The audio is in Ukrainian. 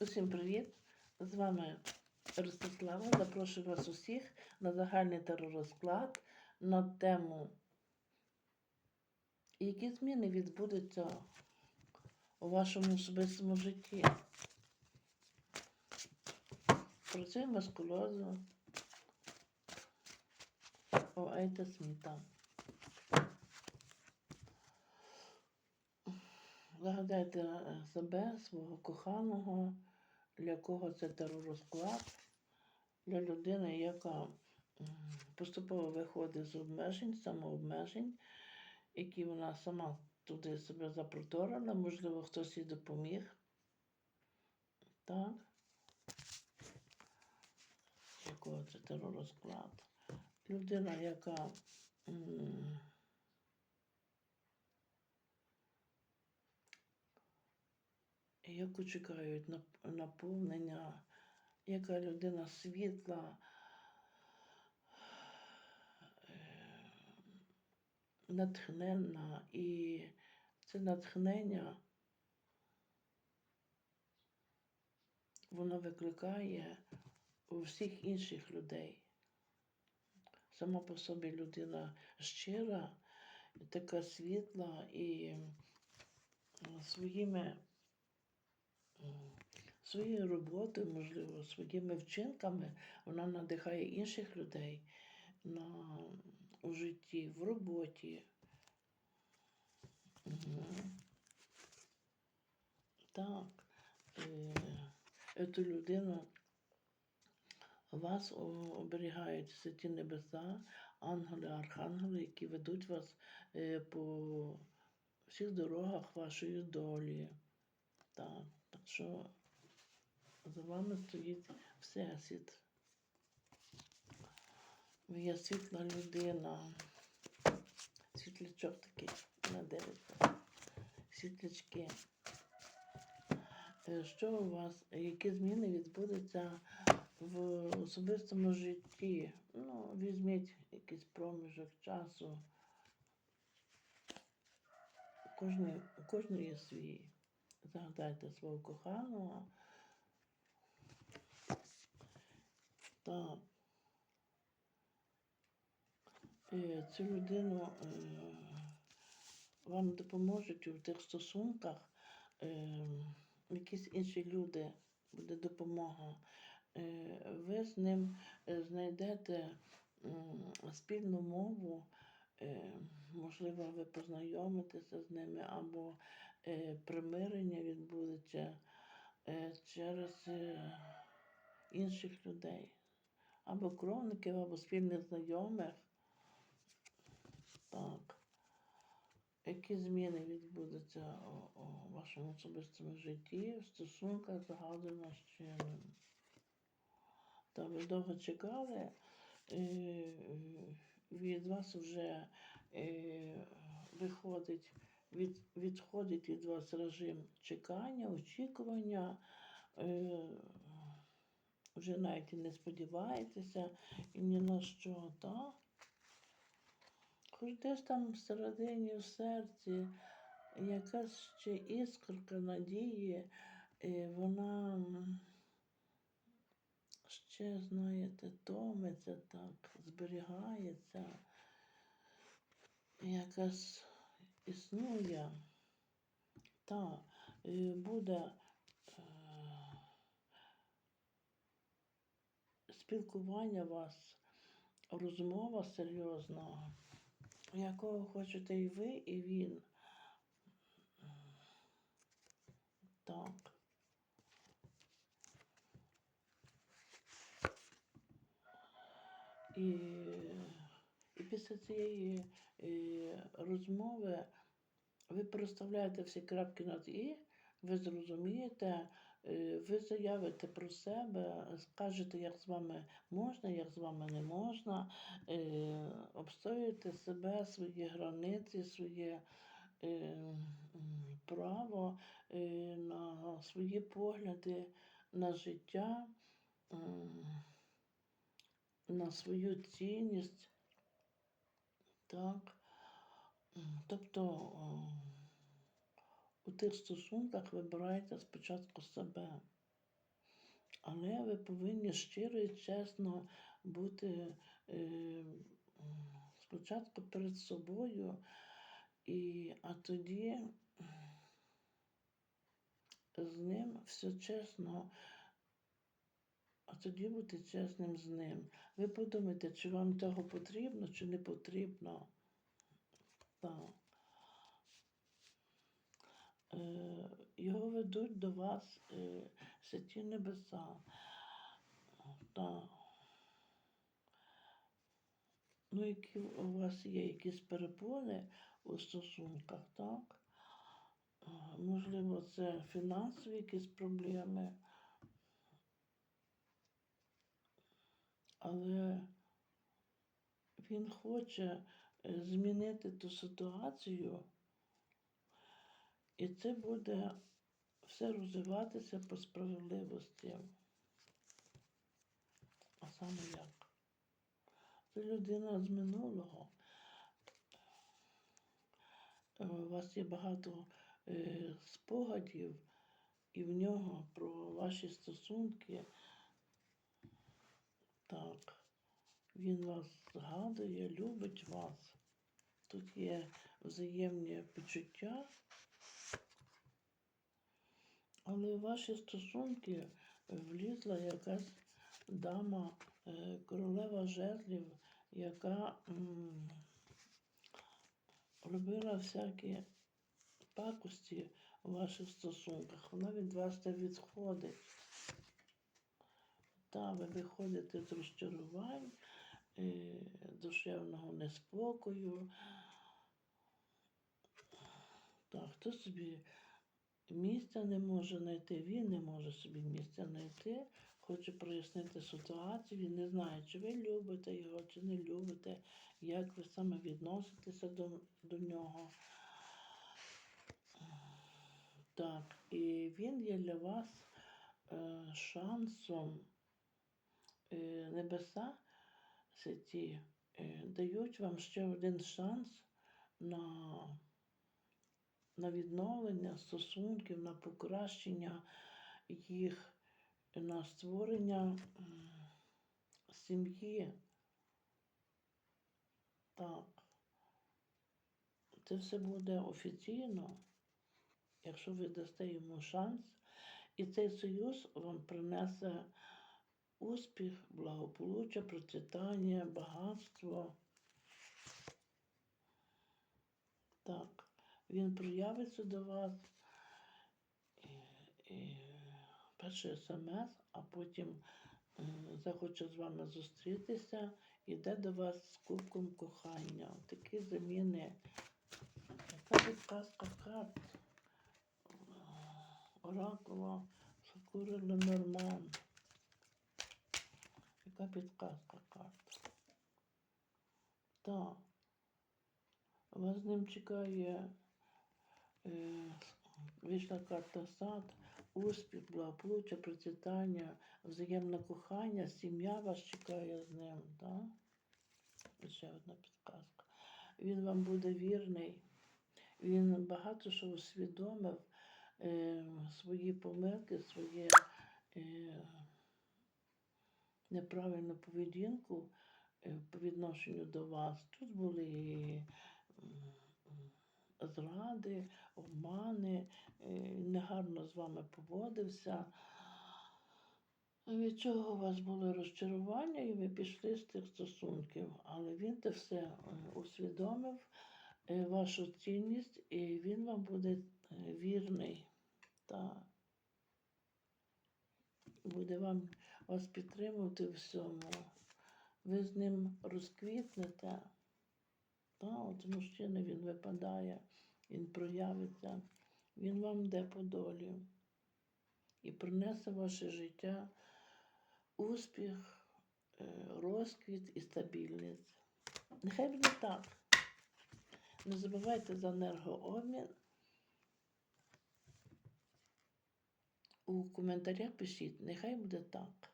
Усім привіт! З вами Ростислава. Запрошую вас усіх на загальний теророзклад на тему, які зміни відбудуться у вашому особистому житті. Працюємо з колозу Оейта Сміта. Загадайте е, себе, свого коханого, для кого це теророзклад, для людини, яка поступово виходить з обмежень, самообмежень, які вона сама туди себе запроторила, можливо, хтось їй допоміг. Так. Якого це теророзклад? Людина, яка. Яку чекають нап- наповнення, яка людина світла, е, натхненна, і це натхнення воно викликає у всіх інших людей. Сама по собі людина щира, така світла і своїми своєю роботою, можливо, своїми вчинками вона надихає інших людей на, у житті, в роботі. Так. Е, Цю людину вас оберігають святі небеса, ангели, архангели, які ведуть вас е, по всіх дорогах вашої долі. Так що за вами стоїть Всесвіт. Ви є світла людина. Світлячок такий на дивиться. Світлячки. Е, Що у вас, які зміни відбудуться в особистому житті? Ну, візьміть якийсь проміжок часу. У кожної, у кожної є свій. Загадайте свого коханого. Так. Е, Цю людину е, вам допоможуть у тих стосунках. Е, якісь інші люди, буде допомога. Ви з ним знайдете спільну мову, можливо, ви познайомитеся з ними, або примирення відбудеться е, через е, інших людей, або кровників, або спільних знайомих. Так. Які зміни відбудуться у, вашому особистому житті, в стосунках загадано з чином? Та ви довго чекали, е, е, від вас вже е, виходить, від, відходить від вас режим чекання, очікування. Е, вже навіть і не сподіваєтеся і ні на що, так? Хоч десь там всередині, в серці, якась ще іскорка надії, е, вона ще, знаєте, томиться так, зберігається, якась існує. Та е, буде е, спілкування вас, розмова серйозна, якого хочете і ви, і він. Так. І, і після цієї е, розмови ви проставляєте всі крапки над і, ви зрозумієте, е, ви заявите про себе, скажете, як з вами можна, як з вами не можна, е, обстоюєте себе, свої границі, своє право на свої погляди на життя. на свою цінність, так. Тобто у тих стосунках вибирайте спочатку себе. Але ви повинні щиро і чесно бути е, спочатку перед собою, і, а тоді з ним все чесно, а тоді бути чесним з ним. Ви подумайте, чи вам того потрібно, чи не потрібно. Так. Е, його ведуть до вас е, святі небеса. Так. Ну, які у вас є якісь перепони у стосунках, так? Е, Можливо, це фінансові якісь проблеми, але він хоче е, змінити ту ситуацію, і це буде все розвиватися по справедливості. А саме як? Це людина з минулого. Е, У вас є багато е, спогадів, і в нього про ваші стосунки. Так, він вас згадує, любить вас. Тут є взаємні почуття, але в ваші стосунки влізла якась дама, е, королева жезлів, яка м, робила всякі пакості у ваших стосунках. Вона від вас та відходить. Та ви виходите з розчарувань, е, душевного неспокою. Так, хто собі місця не може знайти, він не може собі місця знайти, хоче прояснити ситуацію, він не знає, чи ви любите його, чи не любите, як ви саме відноситеся до, до нього. Так, і він є для вас е, шансом. Е, небеса святі е, дають вам ще один шанс на, на відновлення стосунків, на покращення їх, на створення сім'ї. Так. Це все буде офіційно, якщо ви дасте йому шанс, і цей союз вам принесе успіх, благополуччя, процвітання, багатство. Так, він проявиться до вас. І, і, перший смс, а потім е, захоче з вами зустрітися, іде до вас з кубком кохання. Такі заміни. Яка підказка карт? Оракула Сакура Ленорман. Яка підказка карт? Так. Вас з ним чекає е, вийшла карта сад, успіх, благополуччя, процвітання, взаємне кохання, сім'я вас чекає з ним. Так? Ще одна підказка. Він вам буде вірний. Він багато що усвідомив е, свої помилки, своє е, неправильну поведінку е, по відношенню до вас. Тут були зради, обмани, е, негарно з вами поводився. Від чого у вас було розчарування, і ви пішли з тих стосунків. Але він те все е, усвідомив, вашу цінність, і він вам буде вірний та буде вам вас підтримувати в всьому. Ви з ним розквітнете. Та, от мужчина він випадає, він проявиться, він вам йде по долі і принесе в ваше життя успіх, е, розквіт і стабільність. Нехай буде так. Не забувайте за енергообмін. У коментарях пишіть, нехай буде так.